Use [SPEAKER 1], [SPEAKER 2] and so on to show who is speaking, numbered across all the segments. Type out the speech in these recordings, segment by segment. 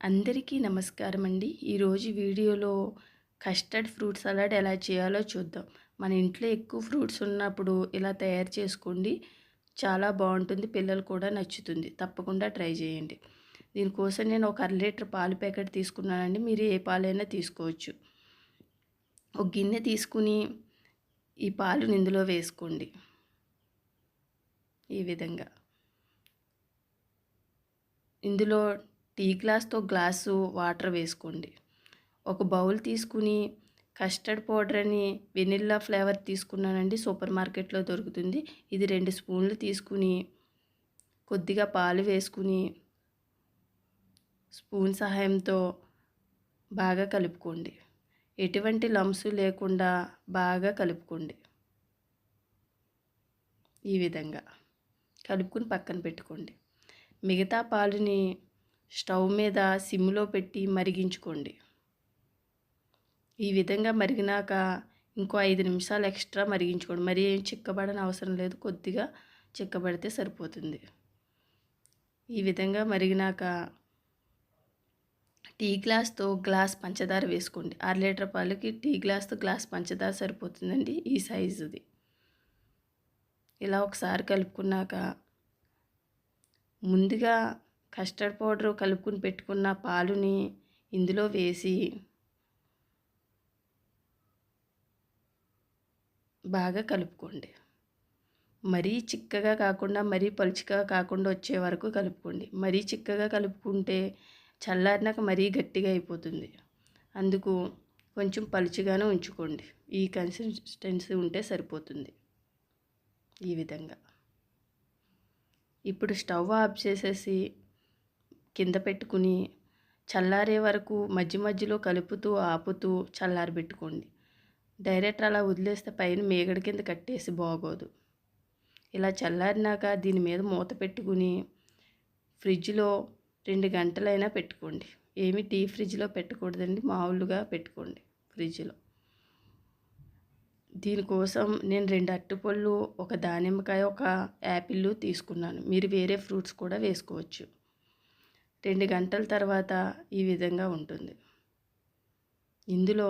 [SPEAKER 1] అందరికీ నమస్కారం అండి ఈరోజు వీడియోలో కస్టర్డ్ ఫ్రూట్ సలాడ్ ఎలా చేయాలో చూద్దాం. మన ఇంట్లో ఎక్కువ ఫ్రూట్స్ ఉన్నప్పుడు ఇలా తయారు చేసుకోండి. చాలా బాగుంటుంది పిల్లలు కూడా నచ్చుతుంది. తప్పకుండా ట్రై చేయండి. దీనికోసం నేను ఒక అర లీటర్ పాలు ప్యాకెట్ తీసుకున్నానండి. మీరు ఏ పాలైనా తీసుకోవచ్చు. ఒక గిన్నె తీసుకుని ఈ పాలు ఇందులో వేసుకోండి. ఈ విధంగా. ఇందులో టీ గ్లాస్తో గ్లాసు వాటర్ వేసుకోండి. ఒక బౌల్ తీసుకుని కస్టర్డ్ పౌడర్ అని వెనిల్లా ఫ్లేవర్ తీసుకున్నానండి. సూపర్ మార్కెట్లో దొరుకుతుంది. ఇది రెండు స్పూన్లు తీసుకుని కొద్దిగా పాలు వేసుకుని స్పూన్ సహాయంతో బాగా కలుపుకోండి. ఎటువంటి లంప్స్ లేకుండా బాగా కలుపుకోండి. ఈ విధంగా కలుపుకుని పక్కన పెట్టుకోండి. మిగతా పాలుని స్టవ్ మీద సిమ్లో పెట్టి మరిగించుకోండి. ఈ విధంగా మరిగినాక ఇంకో ఐదు నిమిషాలు ఎక్స్ట్రా మరిగించుకోండి. మరి ఏం చిక్కబడని అవసరం లేదు. కొద్దిగా చిక్కబడితే సరిపోతుంది. ఈ విధంగా మరిగినాక టీ గ్లాస్తో గ్లాస్ పంచదార వేసుకోండి. అర లీటర్ పాలకి టీ గ్లాస్తో గ్లాస్ పంచదార సరిపోతుందండి ఈ సైజుది. ఇలా ఒకసారి కలుపుకున్నాక ముందుగా కస్టర్డ్ పౌడర్ కలుపుకుని పెట్టుకున్న పాలుని ఇందులో వేసి బాగా కలుపుకోండి. మరీ చిక్కగా కాకుండా మరీ పలుచగా కాకుండా వచ్చే వరకు కలుపుకోండి. మరీ చిక్కగా కలుపుకుంటే చల్లారినాక మరీ గట్టిగా అయిపోతుంది. అందుకు కొంచెం పలుచగానే ఉంచుకోండి. ఈ కన్సిస్టెన్సీ ఉంటే సరిపోతుంది. ఈ విధంగా. ఇప్పుడు స్టవ్ ఆఫ్ చేసేసి కింద పెట్టుకుని చల్లారే వరకు మధ్య మధ్యలో కలుపుతూ ఆపుతూ చల్లారబెట్టుకోండి డైరెక్ట్ అలా వదిలేస్తే పైన మేగడి కింద కట్టేసి బాగోదు. ఇలా చల్లారినాక దీని మీద మూత పెట్టుకుని ఫ్రిడ్జ్లో రెండు గంటలైనా పెట్టుకోండి. ఏమి టీ ఫ్రిడ్జ్లో పెట్టకూడదండి మామూలుగా పెట్టుకోండి ఫ్రిడ్జ్లో. దీనికోసం నేను రెండు అట్టుపళ్ళు ఒక దానిమ్మకాయ ఒక యాపిల్ తీసుకున్నాను. మీరు వేరే ఫ్రూట్స్ కూడా వేసుకోవచ్చు. రెండు గంటల తర్వాత ఈ విధంగా ఉంటుంది. ఇందులో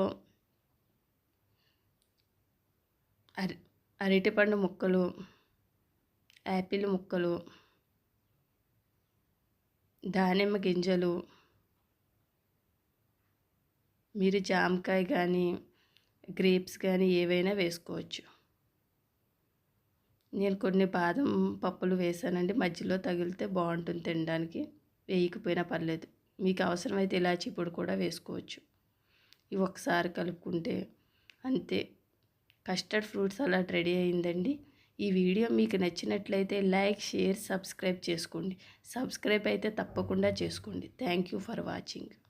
[SPEAKER 1] అరి అరటిపండు ముక్కలు యాపిల్ ముక్కలు దానిమ్మ గింజలు మీరు జామకాయ కానీ గ్రేప్స్ కానీ ఏవైనా వేసుకోవచ్చు. నేను కొన్ని బాదం పప్పులు వేసానండి. మధ్యలో తగిలితే బాగుంటుంది తినడానికి. వేయకపోయినా పర్లేదు. మీకు అవసరమైతే ఇలాచీ పొడి కూడా వేసుకోవచ్చు. ఇవి ఒకసారి కలుపుకుంటే అంతే. కస్టర్డ్ ఫ్రూట్స్ అలా రెడీ అయిందండి. ఈ వీడియో మీకు నచ్చినట్లయితే లైక్ షేర్ సబ్స్క్రైబ్ చేసుకోండి. సబ్స్క్రైబ్ అయితే తప్పకుండా చేసుకోండి. Thank you for watching.